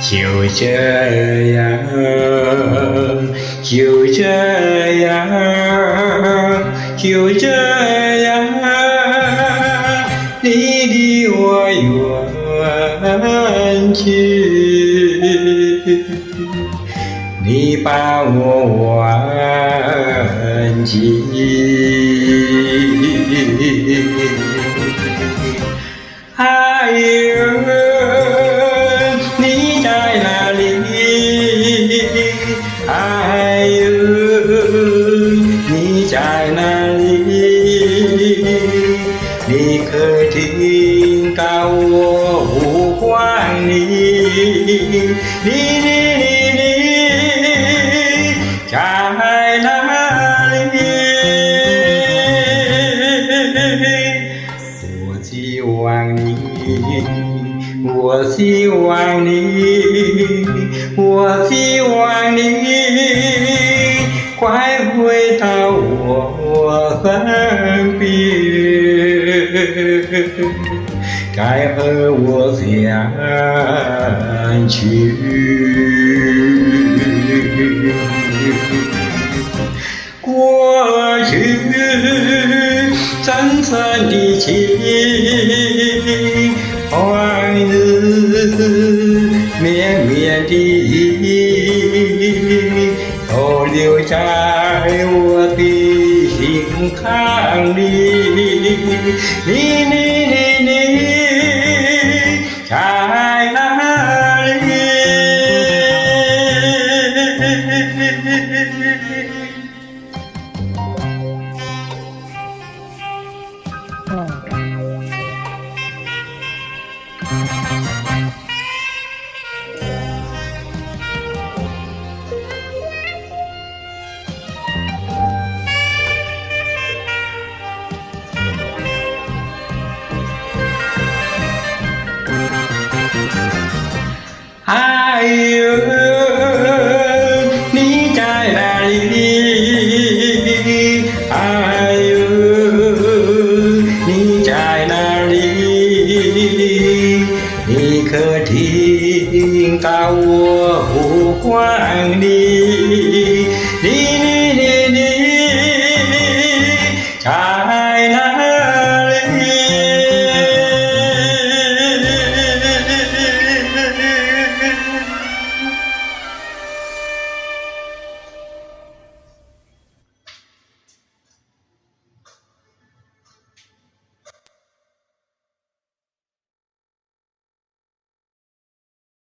就这样，就这样，就这样，你离我远去，你把我忘记。 นี่เคยทิ้งเก่าวหูควางนี้นี่นี่นี่นี่ชายนาลีหัวชีวางนี้หัวชีวางนี้หัวชีวางนี้ 我身边，该和我相去。过去深深的情，往日绵绵的忆，都留在我的 ข้างนี้นี่นี่นี่นี่นี่ชายนาอ ta vua hủ quang đi đi đi đi